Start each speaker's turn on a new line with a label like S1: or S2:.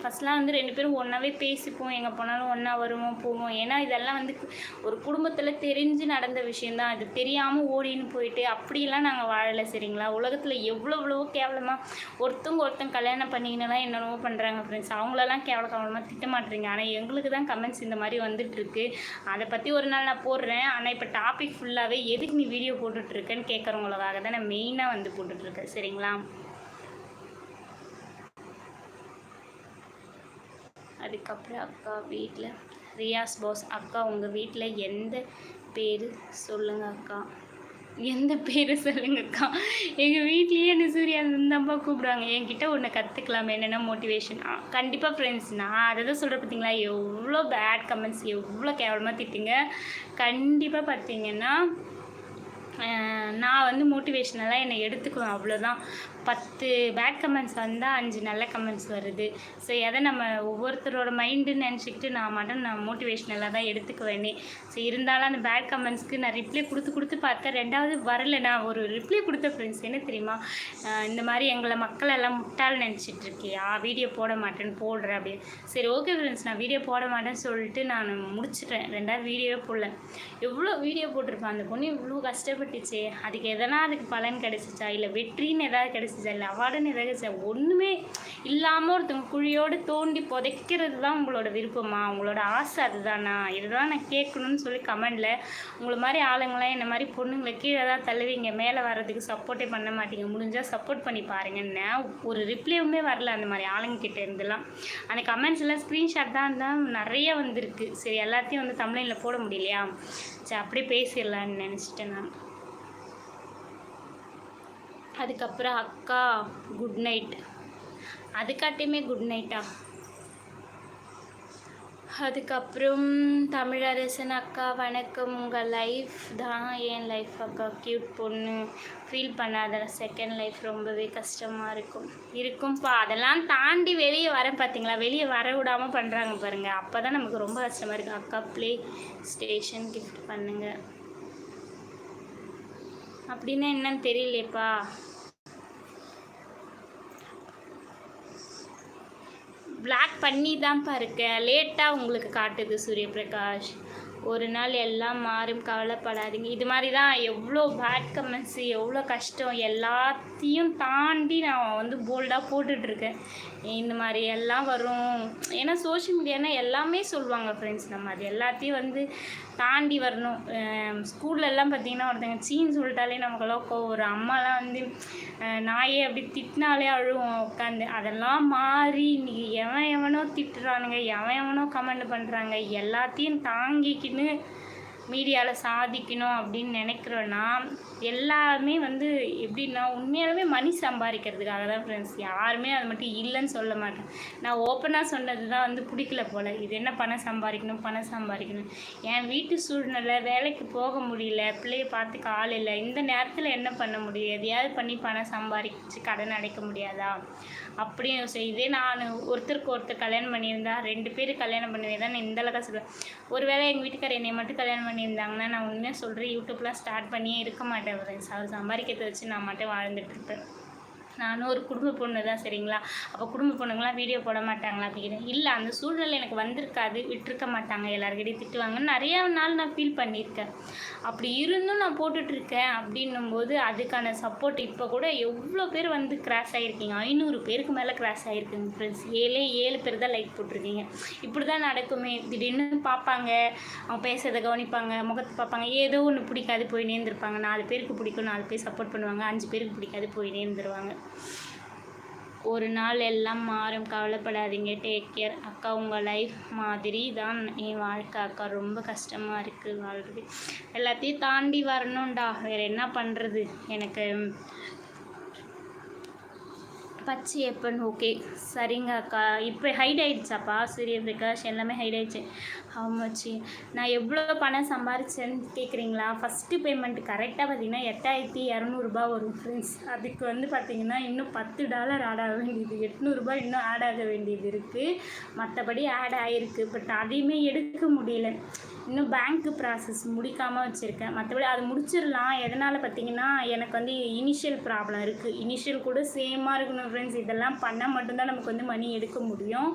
S1: ஃபஸ்ட்லாம் வந்து ரெண்டு பேரும் ஒன்றாவே பேசிப்போம். எங்கே போனாலும் ஒன்றா வருவோம் போவோம். ஏன்னா இதெல்லாம் வந்து ஒரு குடும்பத்தில் தெரிஞ்சு நடந்த விஷயந்தான் இது தெரியாமல் ஓடின்னு போயிட்டு அப்படியெல்லாம் நாங்கள் வாழலை சரிங்களா? உலகத்தில் எவ்வளோ எவ்வளவோ கேவலமாக ஒருத்தவங்க ஒருத்தங்க கல்யாணம் பண்ணிக்கினலாம் என்னென்னவோ பண்ணுறாங்க ஃப்ரெண்ட்ஸ் அவங்களெல்லாம் கேவல கேவலமாக திட்டமாட்டுறீங்க ஆனால் எங்களுக்கு தான் கமெண்ட்ஸ் இந்த மாதிரி வந்துட்டுருக்கு. அதை பற்றி ஒரு நாள் நான் போடுறேன். ஆனால் இப்போ டாபிக் ஃபுல்லாகவே எதுக்கு நீ வீடியோ போட்டுட்ருக்கேன்னு கேட்குறவங்களுக்காக தான் நான் மெயினாக வந்து போட்டுட்ருக்கேன் சரிங்களா? அதுக்கப்புறம் அக்கா வீட்டில் ரியாஸ் பாஸ் அக்கா உங்கள் வீட்டில் எந்த பேர் சொல்லுங்கள் அக்கா. எந்த பேர் சொல்லுங்கக்கா எங்கள் வீட்லேயே என்ன சூர்யா இருந்தாம்பா கூப்பிடுவாங்க. என்கிட்ட ஒன்று கற்றுக்கலாமே என்னென்ன மோட்டிவேஷன் கண்டிப்பாக ஃப்ரெண்ட்ஸ் நான் அதை தான் சொல்கிறேன் பார்த்தீங்களா எவ்வளோ பேட் கமெண்ட்ஸ் எவ்வளோ கேவலமாக திட்டுங்க. கண்டிப்பாக பார்த்தீங்கன்னா நான் வந்து மோட்டிவேஷ்னலாக என்னை எடுத்துக்குவேன் அவ்வளோதான் பத்து பேட் கமெண்ட்ஸ் வந்தால் அஞ்சு நல்ல கமெண்ட்ஸ் வருது. ஸோ எதை நம்ம ஒவ்வொருத்தரோட மைண்டுன்னு நினச்சிக்கிட்டு நான் மட்டும் நான் மோட்டிவேஷ்னலாக தான் எடுத்துக்குவேனே. ஸோ இருந்தாலும் அந்த பேட் கமெண்ட்ஸ்க்கு நான் ரிப்ளை கொடுத்து கொடுத்து பார்த்தேன். ரெண்டாவது வரல. நான் ஒரு ரிப்ளை கொடுத்த ஃப்ரெண்ட்ஸ் என்ன தெரியுமா? இந்த மாதிரி எங்களை மக்களெல்லாம் முட்டால் முட்டாள் நினச்சிட்டு இருக்கியா? வீடியோ போட மாட்டேன்னு போடுறேன் அப்படின்னு சரி ஓகே ஃப்ரெண்ட்ஸ் நான் வீடியோ போட மாட்டேன்னு சொல்லிட்டு நான் முடிச்சிட்டேன். ரெண்டாவது வீடியோவே போடல. எவ்வளோ வீடியோ போட்டிருப்பேன்? அந்த பொண்ணு இவ்வளோ கஷ்டப்பட்டுச்சே. அதுக்கு எதனா அதுக்கு பலன் கிடைச்சிச்சா? இல்லை வெற்றின்னு ஏதாவது கிடைச்சிச்சா? இல்லை அவார்டுன்னு ரகசியம் ஒன்றுமே இல்லாமல் ஒருத்தவங்க குழியோடு தோண்டி புதைக்கிறது தான் உங்களோட விருப்பமா? உங்களோட ஆசை அதுதானா? இதுதான் நான் கேட்கணும்னு சொல்லி கமெண்டில் உங்களை மாதிரி ஆளுங்களாம் என்ன மாதிரி பொண்ணுங்களை கீழே தான் தள்ளுவீங்க மேலே வர்றதுக்கு சப்போர்ட்டே பண்ண மாட்டீங்க. முடிஞ்சால் சப்போர்ட் பண்ணி பாருங்கன்னு ஒரு ரிப்ளைவுமே வரல அந்த மாதிரி ஆளுங்க கிட்ட இருந்துலாம். அந்த கமெண்ட்ஸ் எல்லாம் ஸ்க்ரீன்ஷாட் தான் தான் நிறைய வந்திருக்கு. சரி எல்லாத்தையும் வந்து தமிழில் போட முடியலையா? சரி அப்படியே பேசிடலான்னு நினச்சிட்டேன் நான். அதுக்கப்புறம் அக்கா குட் நைட் அதுக்காட்டியுமே குட் நைட்டா அதுக்கப்புறம் தமிழரசன் அக்கா வணக்கம். உங்கள் லைஃப் தான் என் லைஃப் அக்கா. க்யூட் பொண்ணு. ஃபீல் பண்ணாத செகண்ட் லைஃப் ரொம்பவே கஷ்டமாக இருக்கும். இருக்கும்ப்பா அதெல்லாம் தாண்டி வெளியே வரேன் பார்த்தீங்களா வெளியே வர விடாமல் பண்ணுறாங்க பாருங்கள் அப்போ தான் நமக்கு ரொம்ப கஷ்டமாக இருக்குது அக்கா ப்ளே ஸ்டேஷன் கிஃப்ட் பண்ணுங்கள் அப்படின்னா என்னன்னு தெரியலையேப்பா? பிளாக் பண்ணி தான்ப்பா இருக்கேன் லேட்டாக உங்களுக்கு காட்டுது சூரியபிரகாஷ். ஒரு நாள் எல்லாம் மாறும் கவலைப்படாதீங்க. இது மாதிரி தான் எவ்வளோ பேட் கமெண்ட்ஸு எவ்வளோ கஷ்டம் எல்லாத்தையும் தாண்டி நான் வந்து போல்டாக போட்டுட்ருக்கேன். இந்த மாதிரி எல்லாம் வரும். ஏன்னா சோஷியல் மீடியானா எல்லாமே சொல்லுவாங்க ஃப்ரெண்ட்ஸ் நம்ம. அது எல்லாத்தையும் வந்து தாண்டி வரணும். ஸ்கூல்லெல்லாம் பார்த்தீங்கன்னா ஒருத்தங்க சீன்னு சொல்லிட்டாலே நமக்கெல்லாம் ஒரு அம்மாலாம் வந்து நாயே அப்படி திட்டினாலே அழுவோம். உட்காந்து அதெல்லாம் மாறி இன்னைக்கு எவன் எவனோ திட்டுறானுங்க எவன் எவனோ கமெண்ட் பண்ணுறாங்க எல்லாத்தையும் किडनी மீடியாவில் சாதிக்கணும் அப்படின்னு நினைக்கிறோன்னா எல்லாருமே வந்து எப்படின்னா உண்மையாலுமே மணி சம்பாதிக்கிறதுக்காக தான் ஃப்ரெண்ட்ஸ் யாருமே அது மட்டும் இல்லைன்னு சொல்ல மாட்டேன். நான் ஓப்பனாக சொன்னது தான் வந்து பிடிக்கல போல். இது என்ன பணம் சம்பாதிக்கணும் பணம் சம்பாதிக்கணும்? என் வீட்டு சூழ்நிலை வேலைக்கு போக முடியல பிள்ளைய பார்த்துக்க ஆள் இல்லை. இந்த நேரத்தில் என்ன பண்ண முடியும்? எதையாவது பண்ணி பணம் சம்பாதிச்சு கடன் அடைக்க முடியாதா? அப்படின்னு சொல்லி இதே நான் ஒருத்தருக்கு ஒருத்தர் கல்யாணம் பண்ணியிருந்தா ரெண்டு பேர் கல்யாணம் பண்ணுவேன் தான் நான் இந்த அளவுக்கு சொல்லுவேன். ஒருவேளை எங்கள் வீட்டுக்காரர் என்னை மட்டும் கல்யாணம் பண்ணி பண்ணியிருந்தாங்கன்னா நான் உண்மையாக சொல்கிறேன் யூடியூப்லாம் ஸ்டார்ட் பண்ணியே இருக்க மாட்டேன் ஃப்ரெண்ட்ஸ் அவர் சம்பாதிக்கிறத வச்சு நான் மட்டும் வாழ்ந்துட்டுருப்பேன் நானும் ஒரு குடும்ப பொண்ணு தான் சரிங்களா? அப்போ குடும்ப பொண்ணுங்களாம் வீடியோ போட மாட்டாங்களா அப்படின்னு இல்லை அந்த சூழ்நிலை எனக்கு வந்திருக்காது விட்டுருக்க மாட்டாங்க எல்லாருக்கிட்டையும் திட்டுவாங்கன்னு நிறையா நாள் நான் ஃபீல் பண்ணியிருக்கேன். அப்படி இருந்தும் நான் போட்டுட்ருக்கேன். அப்படின்னும்போது அதுக்கான சப்போர்ட் இப்போ கூட எவ்வளோ பேர் வந்து கிராஸ் ஆகிருக்கீங்க ஐநூறு பேருக்கு மேலே கிராஸ் ஆகிருக்குங்க ஃப்ரெண்ட்ஸ் ஏழே ஏழு பேர் தான் லைக் போட்டிருக்கீங்க. இப்படி தான் நடக்குமே. திடீர்னு பார்ப்பாங்க. அவங்க பேசுறதை கவனிப்பாங்க. முகத்தை பார்ப்பாங்க. ஏதோ ஒன்று பிடிக்காது போய் நேர்ந்துருப்பாங்க நாலு பேருக்கு பிடிக்கும் நாலு பேர் சப்போர்ட் பண்ணுவாங்க. அஞ்சு பேருக்கு பிடிக்காது போய் நேர்ந்துருவாங்க ஒரு நாள் எல்லாம் மாறும். கவலைப்படாதீங்க டேக் கேர் அக்கா உங்கள் லைஃப் மாதிரி தான் என் வாழ்க்கை அக்கா. ரொம்ப கஷ்டமாக இருக்குது வாழ்றது. எல்லாத்தையும் தாண்டி வரணும்டா. வேறு என்ன பண்ணுறது எனக்கு பச்சை எப்பன் ஓகே சரிங்க அக்கா. இப்போ ஹைட் ஆயிடுச்சாப்பா? சூரிய பிரகாஷ் எல்லாமே ஹைட் ஆயிடுச்சு. ஹவு மச்சு நான் எவ்வளோ பணம் சம்பாரிச்சேன்னு கேட்குறீங்களா ஃபஸ்ட்டு பேமெண்ட் கரெக்டாக பார்த்தீங்கன்னா எட்டாயிரத்தி இரநூறுபா வரும் ஃப்ரெண்ட்ஸ் அதுக்கு வந்து பார்த்தீங்கன்னா இன்னும் பத்து டாலர் ஆட் ஆக வேண்டியது எட்நூறுபா இன்னும் ஆட் ஆக வேண்டியது இருக்குது மற்றபடி ஆட் ஆகிருக்கு பட் அதையுமே எடுக்க முடியல. இன்னும் பேங்க்கு ப்ராசஸ் முடிக்காமல் வச்சுருக்கேன். மற்றபடி அது முடிச்சிடலாம். எதனால் பார்த்தீங்கன்னா எனக்கு வந்து இனிஷியல் ப்ராப்ளம் இருக்குது இனிஷியல் கூட சேமாக இருக்கணும் இன்சூரன்ஸ் இதெல்லாம் பண்ணால் மட்டும்தான் நமக்கு வந்து மணி எடுக்க முடியும்.